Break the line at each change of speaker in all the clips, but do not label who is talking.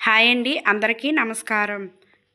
Hi అండి అందరికీ నమస్కారం.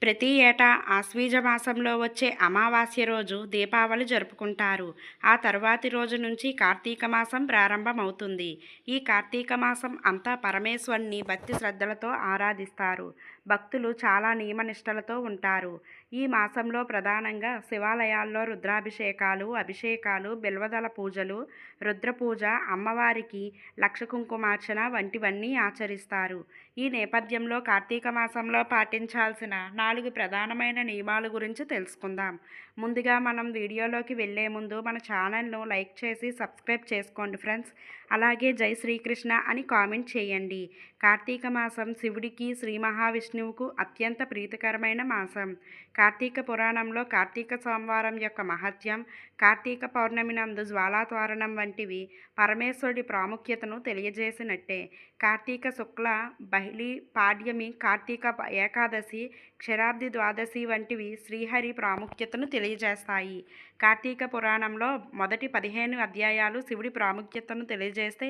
ప్రతి ఏటా ఆశ్వీజ మాసంలో వచ్చే అమావాస్య రోజు దీపావళి జరుపుకుంటారు. ఆ తర్వాతి రోజు నుంచి కార్తీక మాసం ప్రారంభమవుతుంది. ఈ కార్తీక మాసం అంతా పరమేశ్వరుని భక్తి శ్రద్ధలతో ఆరాధిస్తారు. భక్తులు చాలా నియమనిష్టలతో ఉంటారు. ఈ మాసంలో ప్రధానంగా శివాలయాల్లో రుద్రాభిషేకాలు అభిషేకాలు బిల్వదల పూజలు రుద్రపూజ అమ్మవారికి లక్ష కుంకుమార్చన వంటివన్నీ ఆచరిస్తారు. ఈ నేపథ్యంలో కార్తీక మాసంలో పాటించాల్సిన నాలుగు ప్రధానమైన నియమాల గురించి తెలుసుకుందాం. ముందుగా మనం వీడియోలోకి వెళ్ళే ముందు మన ఛానల్ను లైక్ చేసి సబ్స్క్రైబ్ చేసుకోండి ఫ్రెండ్స్. అలాగే జై శ్రీకృష్ణ అని కామెంట్ చేయండి. కార్తీక మాసం శివుడికి శ్రీ మహావిష్ణువుకు అత్యంత ప్రీతికరమైన మాసం. కార్తీక పురాణంలో కార్తీక సోమవారం యొక్క మహత్యం కార్తీక పౌర్ణమి నందు జ్వాలాతోరణం వంటివి పరమేశ్వరుడి ప్రాముఖ్యతను తెలియజేసినట్టే. కార్తీక శుక్ల బహిళి పాడ్యమి కార్తీక ఏకాదశి క్షరాబ్ది ద్వాదశి వంటివి శ్రీహరి ప్రాముఖ్యతను తెలియజేస్తాయి. కార్తీక పురాణంలో మొదటి పదిహేను అధ్యాయాలు శివుడి ప్రాముఖ్యతను తెలియజేస్తే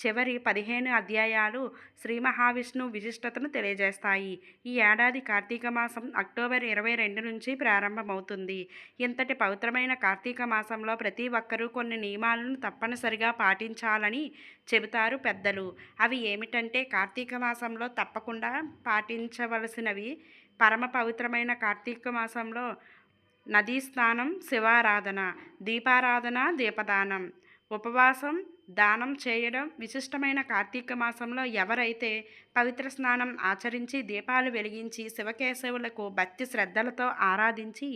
చివరి పదిహేను అధ్యాయాలు శ్రీ మహావిష్ణువు విశిష్టతను తెలియజేస్తాయి. ఈ ఏడాది కార్తీక మాసం అక్టోబర్ ఇరవై రెండు నుంచి ప్రారంభమవుతుంది. ఇంతటి పవిత్రమైన కార్తీక మాసంలో ప్రతి ఒక్కరూ కొన్ని నియమాలను తప్పనిసరిగా పాటించాలని చెబుతారు పెద్దలు. అవి ఏమిటంటే కార్తీక మాసంలో తప్పకుండా పాటించవలసినవి పరమ పవిత్రమైన కార్తీక మాసంలో నదీ స్నానం శివారాధన దీపారాధన దీపదానం ఉపవాసం దానం చేయడం విశిష్టమైన కార్తీక మాసంలో ఎవరైతే పవిత్ర స్నానం ఆచరించి దీపాలు వెలిగించి శివకేశవులకు భక్తి శ్రద్ధలతో ఆరాధించి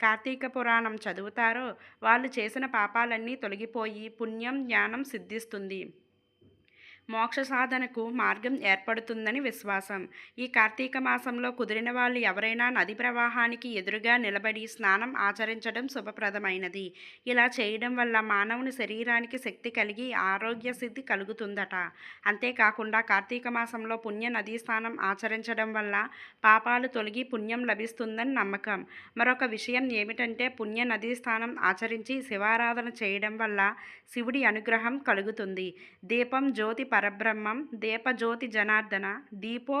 కార్తీక పురాణం చదువుతారో వాళ్ళు చేసిన పాపాలన్నీ తొలగిపోయి పుణ్యం జ్ఞానం సిద్ధిస్తుంది. మోక్ష సాధనకు మార్గం ఏర్పడుతుందని విశ్వాసం. ఈ కార్తీక మాసంలో కుదిరిన వాళ్ళు ఎవరైనా నది ప్రవాహానికి ఎదురుగా నిలబడి స్నానం ఆచరించడం శుభప్రదమైనది. ఇలా చేయడం వల్ల మానవుని శరీరానికి శక్తి కలిగి ఆరోగ్య సిద్ధి కలుగుతుందట. అంతేకాకుండా కార్తీక మాసంలో పుణ్య నదీ స్నానం ఆచరించడం వల్ల పాపాలు తొలగి పుణ్యం లభిస్తుందని నమ్మకం. మరొక విషయం ఏమిటంటే పుణ్య నదీ స్నానం ఆచరించి శివారాధన చేయడం వల్ల శివుడి అనుగ్రహం కలుగుతుంది. దీపం జ్యోతి పరబ్రహ్మం దీపజ్యోతి జనార్దన దీపో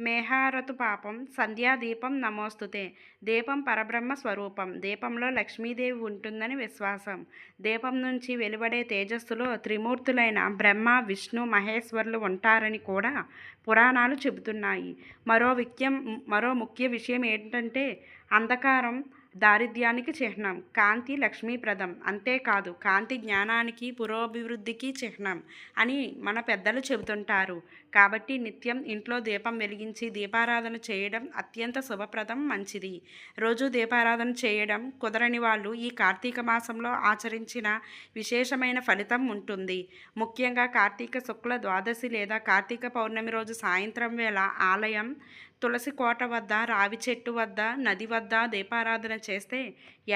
మేహారతు పాపం సంధ్యాదీపం నమోస్తుతే దీపం పరబ్రహ్మ స్వరూపం దీపంలో లక్ష్మీదేవి ఉంటుందని విశ్వాసం. దీపం నుంచి వెలువడే తేజస్సులో త్రిమూర్తులైన బ్రహ్మ విష్ణు మహేశ్వరులు ఉంటారని కూడా పురాణాలు చెబుతున్నాయి. మరో విక్యం మరో ముఖ్య విషయం ఏంటంటే అంధకారం దారిద్ర్యానికి చిహ్నం. కాంతి లక్ష్మీప్రదం. అంతేకాదు కాంతి జ్ఞానానికి పురోభివృద్ధికి చిహ్నం అని మన పెద్దలు చెబుతుంటారు. కాబట్టి నిత్యం ఇంట్లో దీపం వెలిగించి దీపారాధన చేయడం అత్యంత శుభప్రదం మంచిది. రోజు దీపారాధన చేయడం కుదరని వాళ్ళు ఈ కార్తీక మాసంలో ఆచరించిన విశేషమైన ఫలితం ఉంటుంది. ముఖ్యంగా కార్తీక శుక్ల ద్వాదశి లేదా కార్తీక పౌర్ణమి రోజు సాయంత్రం వేళ ఆలయం తులసి కోట వద్ద రావి చెట్టు వద్ద నది వద్ద దీపారాధన చేస్తే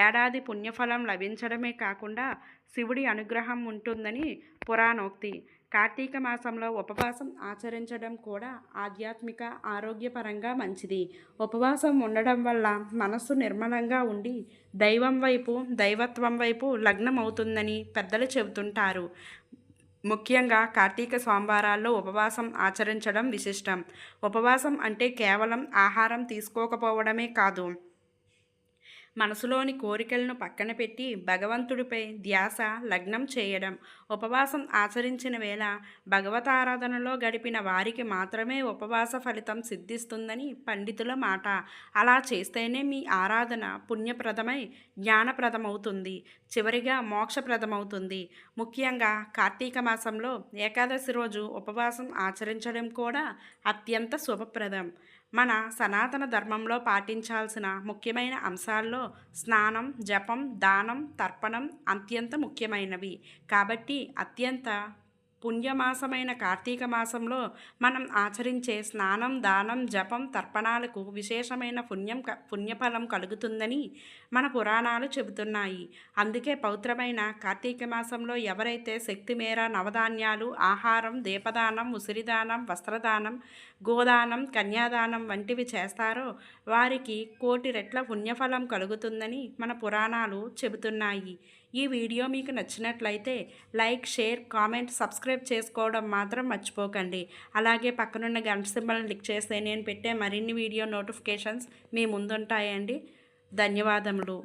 ఏడాది పుణ్యఫలం లభించడమే కాకుండా శివుడి అనుగ్రహం ఉంటుందని పురాణోక్తి. కార్తీక మాసంలో ఉపవాసం ఆచరించడం కూడా ఆధ్యాత్మిక ఆరోగ్యపరంగా మంచిది. ఉపవాసం ఉండడం వల్ల మనస్సు నిర్మలంగా ఉండి దైవం వైపు దైవత్వం వైపు లగ్నం అవుతుందని పెద్దలు చెబుతుంటారు. ముఖ్యంగా కార్తీక సోమవారాల్లో ఉపవాసం ఆచరించడం విశిష్టం. ఉపవాసం అంటే కేవలం ఆహారం తీసుకోకపోవడమే కాదు. మనసులోని కోరికలను పక్కన పెట్టి భగవంతుడిపై ధ్యాస లగ్నం చేయడం ఉపవాసం ఆచరించిన వేళ భగవతారాధనలో గడిపిన వారికి మాత్రమే ఉపవాస ఫలితం సిద్ధిస్తుందని పండితుల మాట. అలా చేస్తేనే మీ ఆరాధన పుణ్యప్రదమై జ్ఞానప్రదమవుతుంది చివరిగా మోక్షప్రదమవుతుంది. ముఖ్యంగా కార్తీక మాసంలో ఏకాదశి రోజు ఉపవాసం ఆచరించడం కూడా అత్యంత శుభప్రదం. మన సనాతన ధర్మంలో పాటించాల్సిన ముఖ్యమైన అంశాల్లో స్నానం జపం దానం తర్పణం అత్యంత ముఖ్యమైనవి. కాబట్టి అత్యంత పుణ్యమాసమైన కార్తీక మాసంలో మనం ఆచరించే స్నానం దానం జపం తర్పణాలకు విశేషమైన పుణ్యం పుణ్యఫలం కలుగుతుందని మన పురాణాలు చెబుతున్నాయి. అందుకే పవిత్రమైన కార్తీక మాసంలో ఎవరైతే శక్తి మేర నవధాన్యాలు ఆహారం దీపదానం ఉసిరిదానం వస్త్రదానం గోదానం కన్యాదానం వంటివి చేస్తారో వారికి కోటి రెట్ల పుణ్యఫలం కలుగుతుందని మన పురాణాలు చెబుతున్నాయి. ఈ వీడియో మీకు నచ్చినట్లయితే లైక్ షేర్ కామెంట్ సబ్స్క్రైబ్ చేసుకోవడం మాత్రం మర్చిపోకండి. అలాగే పక్కనున్న గంట సింబల్ క్లిక్ చేస్తే నేను పెట్టే మరిన్ని వీడియో నోటిఫికేషన్స్ మీ ముందుంటాయండి. ధన్యవాదములు.